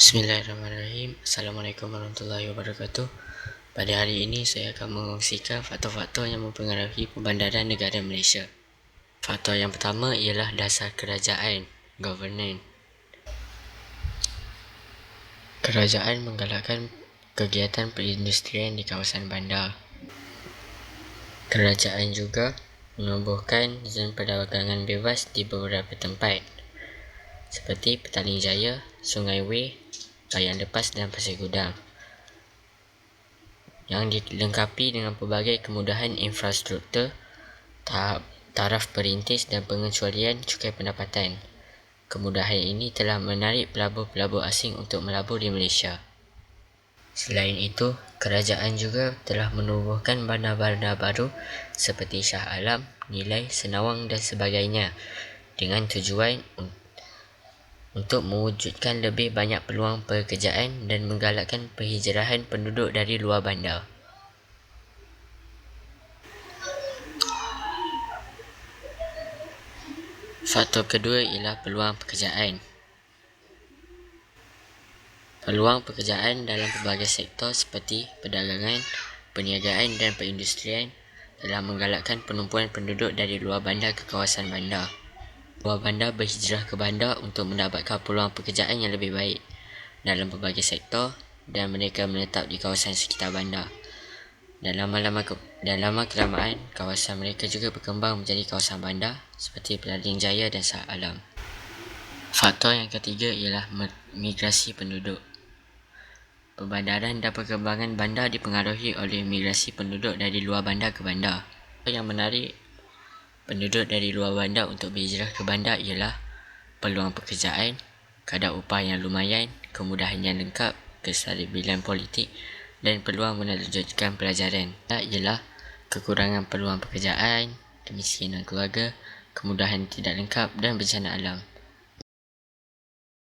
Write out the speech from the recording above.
Bismillahirrahmanirrahim. Assalamualaikum warahmatullahi wabarakatuh. Pada hari ini saya akan mengongsikan faktor-faktor yang mempengaruhi pembandaran negara Malaysia. Faktor yang pertama ialah dasar kerajaan Governance Kerajaan menggalakkan kegiatan perindustrian di kawasan bandar. Kerajaan juga menubuhkan zon perdagangan bebas di beberapa tempat seperti Petaling Jaya, Sungai Wei, Bayan Lepas dan Pasir Gudang yang dilengkapi dengan pelbagai kemudahan infrastruktur, tahap taraf perintis dan pengecualian cukai pendapatan. Kemudahan ini telah menarik pelabur-pelabur asing untuk melabur di Malaysia. Selain itu, kerajaan juga telah menubuhkan bandar-bandar baru seperti Shah Alam, Nilai, Senawang dan sebagainya dengan tujuan untuk mewujudkan lebih banyak peluang pekerjaan dan menggalakkan penghijrahan penduduk dari luar bandar. Faktor kedua ialah peluang pekerjaan. Peluang pekerjaan dalam pelbagai sektor seperti perdagangan, perniagaan dan perindustrian telah menggalakkan penumpuan penduduk dari luar bandar ke kawasan bandar luar bandar berhijrah ke bandar untuk mendapatkan peluang pekerjaan yang lebih baik dalam pelbagai sektor dan mereka menetap di kawasan sekitar bandar. Dan lama-lama ke, dan lama kelamaan kawasan mereka juga berkembang menjadi kawasan bandar seperti Petaling Jaya dan Shah Alam. Faktor yang ketiga ialah migrasi penduduk. Pembandaran dan perkembangan bandar dipengaruhi oleh migrasi penduduk dari luar bandar ke bandar. Yang menarik penduduk dari luar bandar untuk berhijrah ke bandar ialah peluang pekerjaan, kadar upah yang lumayan, kemudahan yang lengkap, kestabilan politik dan peluang melanjutkan pelajaran. Ialah kekurangan peluang pekerjaan, kemiskinan keluarga, kemudahan tidak lengkap dan bencana alam.